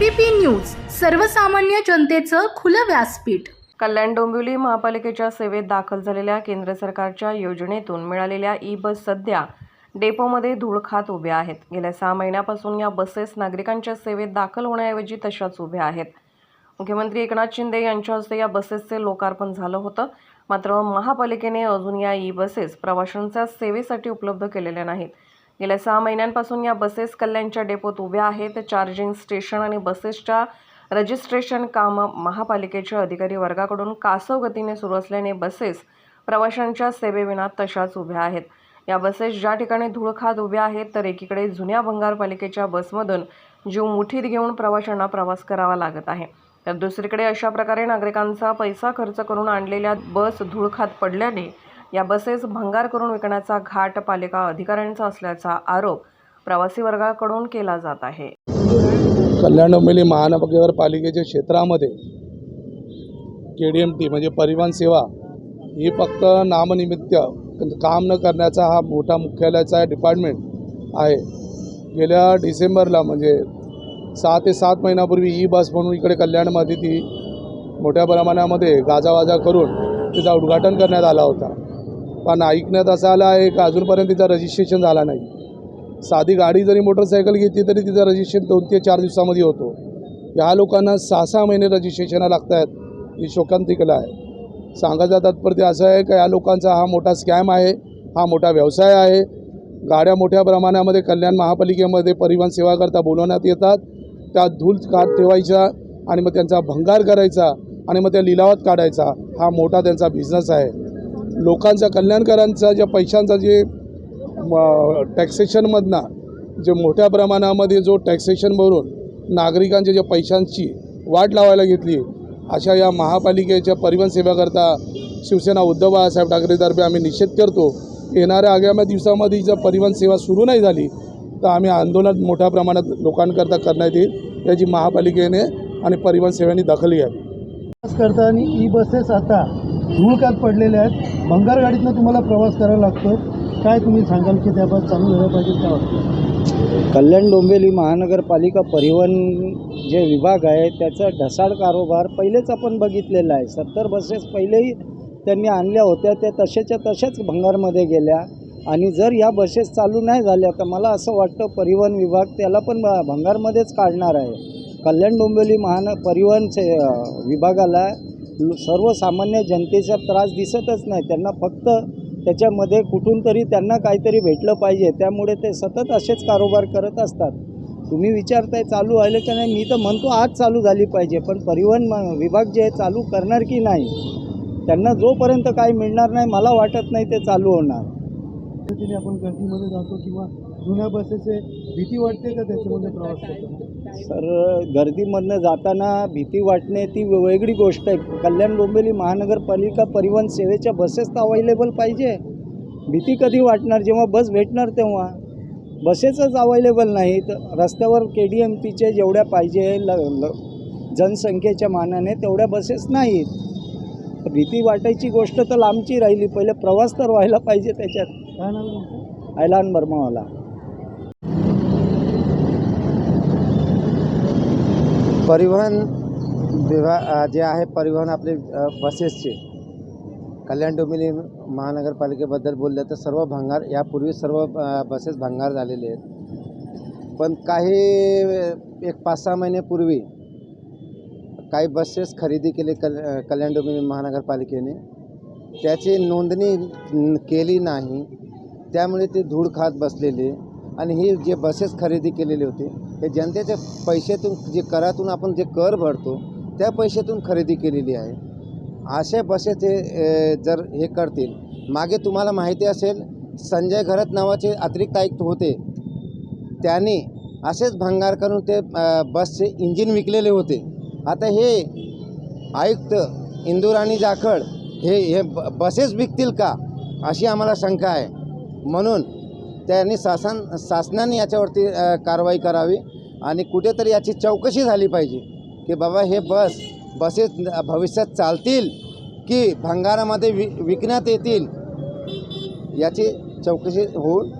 ABP news सर्वसामान्य जनतेचं खुलं व्यासपीठ. कल्याण डोंबिवली महापालिकेच्या सेवेत दाखल झालेल्या केंद्र सरकारच्या योजनेतून मिळालेल्या ई बस सध्या डेपोमध्ये धूळ खात उभ्या आहेत. गेल्या सहा महिन्यापासून या बसेस नागरिकांच्या सेवेत दाखल होण्याऐवजी तशाच उभ्या आहेत. मुख्यमंत्री एकनाथ शिंदे यांच्या हस्ते या बसेसचे लोकार्पण झालं होतं. मात्र महापालिकेने अजून या ई बसेस प्रवाशांच्या सेवेसाठी उपलब्ध केलेल्या नाहीत. गेल्या सहा महिन्यांपासून या बसेस कल्याणच्या डेपोत उभ्या आहेत. चार्जिंग स्टेशन आणि बसेसच्या रजिस्ट्रेशन कामं महापालिकेच्या अधिकारी वर्गाकडून कासव गतीने सुरू असल्याने बसेस प्रवाशांच्या सेवेविना तशाच उभ्या आहेत. या बसेस ज्या ठिकाणी धूळ खात उभ्या आहेत तर एकीकडे जुन्या भंगार पालिकेच्या बसमधून जीव मुठीत घेऊन प्रवाशांना प्रवास करावा लागत आहे. तर दुसरीकडे अशा प्रकारे नागरिकांचा पैसा खर्च करून आणलेल्या बस धूळ खात पडल्याने या बसेस भंगार करून विकण्याचा घाट पालिका अधिकाऱ्यांचा असल्याचा आरोप प्रवासी वर्गाकडून केला जात आहे. कल्याण डोंबिवली महानगरपालिकेच्या क्षेत्रामध्ये के डी एम टी म्हणजे परिवहन सेवा ही फक्त नामनिमित्त काम न करण्याचा हा मोठा मुख्यालयाचा डिपार्टमेंट आहे. गेल्या डिसेंबरला म्हणजे सहा ते सात महिन्यापूर्वी ई बस म्हणून इकडे कल्याणमध्ये ती मोठ्या प्रमाणामध्ये गाजावाजा करून तिचा उद्घाटन करण्यात आला होता. पण ऐकण्यात असं आलं आहे का? अजूनपर्यंत तिचा रजिस्ट्रेशन झाला नाही. साधी गाडी जरी मोटरसायकल घेतली तरी तिचं रजिस्ट्रेशन दोन ते चार दिवसामध्ये होतो. ह्या लोकांना सहा सहा महिने रजिस्ट्रेशनला लागत आहेत. ही शोकांतिकला आहे. सांगायचं तात्पर्य असं आहे की या लोकांचा हा मोठा स्कॅम आहे हा मोठा व्यवसाय आहे. गाड्या मोठ्या प्रमाणामध्ये कल्याण महापालिकेमध्ये परिवहन सेवाकरता बोलवण्यात येतात. त्या धूल काढ ठेवायचा आणि मग त्यांचा भंगार करायचा आणि मग त्या लिलावात काढायचा. हा मोठा त्यांचा बिझनेस आहे. लोकांचा कल्याणकारांचा ज्या पैशांचा जे टॅक्सेशनमधनं जे मोठ्या प्रमाणामध्ये जो टॅक्सेशन भरून नागरिकांच्या ज्या पैशांची वाट लावायला घेतली अशा या महापालिकेच्या परिवहन सेवेकरता शिवसेना उद्धव बाळासाहेब ठाकरेतर्फे आम्ही निषेध करतो. येणाऱ्या आगामी दिवसामध्ये जर परिवहन सेवा सुरू नाही झाली तर आम्ही आंदोलन मोठ्या प्रमाणात लोकांकरता करण्यात येईल याची महापालिकेने आणि परिवहन सेवेने दखल घ्यावी. करताना ई बसेस आता धूळकात पडलेल्या आहेत. भंगार गाडीतनं तुम्हाला प्रवास करावा लागतो काय तुम्ही सांगाल की त्याबाबत चालू झालं पाहिजे काय वाटतं कल्याण डोंबिवली महानगरपालिका परिवहन जे विभाग आहे त्याचा ढसाळ कारोबार पहिलेच आपण बघितलेला आहे. सत्तर बसेस पहिलेही त्यांनी आणल्या होत्या त्या तशाच्या तशाच भंगारमध्ये गेल्या. आणि जर या बसेस चालू नाही झाल्या तर मला असं वाटतं परिवहन विभाग त्याला पण भंगारमध्येच काढणार आहे. कल्याण डोंबिवली महान परिवहन से विभागाला सर्वसामान्य जनतेचा त्रास दिसतच नाही. त्यांना फक्त त्याच्यामध्ये कुठून तरी त्यांना काहीतरी भेटलं पाहिजे. त्यामुळे ते सतत असेच कारोबार करत असतात. तुम्ही विचारताय चालू व्हायला का नाही? मी तर म्हणतो आज चालू झाली पाहिजे. पण परिवहन म- विभाग जे आहे चालू करणार की नाही? त्यांना जोपर्यंत काही मिळणार नाही मला वाटत नाही ते चालू होणार. पद्धतीने आपण गर्दीमध्ये जातो किंवा जुन्या बसेस भीती वाटते का त्याच्यामध्ये प्रवास करतो सर गर्दीमधनं जाताना भीती वाटणे ती वेगळी गोष्ट आहे. कल्याण डोंबिवली महानगरपालिका परिवहन सेवेच्या बसेस तर अवेलेबल पाहिजे. भीती कधी वाटणार? जेव्हा बस भेटणार तेव्हा. बसेसच अवेलेबल नाहीत. रस्त्यावर के डी एम टीचे जेवढ्या पाहिजे ल ल जनसंख्येच्या मानाने तेवढ्या बसेस नाहीत. भीती वाटायची गोष्ट तर लांबची राहिली. पहिले प्रवास तर व्हायला पाहिजे त्याच्यात? ऐलान बर्मावाला. परिवहन विभाग जे आहे परिवहन आपले बसेसचे कल्याण डोंबिवली महानगरपालिकेबद्दल बोललं तर सर्व भंगार यापूर्वी सर्व बसेस भंगार झालेले आहेत. पण काही एक पाच सहा महिन्यापूर्वी काही बसेस खरेदी केले कल कल्याण डोंबिवली महानगरपालिकेने. त्याची नोंदणी केली नाही. त्यामुळे ते धूळ खात बसलेले. आणि ही जे बसेस खरेदी केलेले होते हे जनतेच्या पैशातून जे करातून आपण जे कर भरतो त्या पैशातून खरेदी केलेली आहे. अशा बसेस हे जर हे करतील मागे तुम्हाला माहिती असेल संजय घरत नावाचे अतिरिक्त आयुक्त होते. त्याने असेच भंगार करून ते बसचे इंजिन विकलेले होते. आता हे आयुक्त इंदुराणी जाखड हे हे ब बसेस विकतील का अशी आम्हाला शंका आहे. म्हणून त्यांनी शासन शासनाने याच्यावरती कारवाई करावी आणि कुठेतरी याची चौकशी झाली पाहिजे की बाबा हे बस बसेस भविष्यात चालतील की भंगारामध्ये वि विकण्यात येतील? याची चौकशी होऊन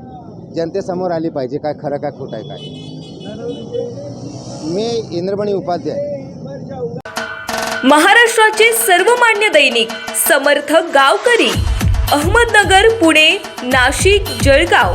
जनतेसमोर आली पाहिजे काय खरं काय खोटं आहे काय. मी इंद्रमणी उपाध्याय. महाराष्ट्राचे सर्वमान्य दैनिक समर्थ गावकरी अहमदनगर पुणे नाशिक जळगाव.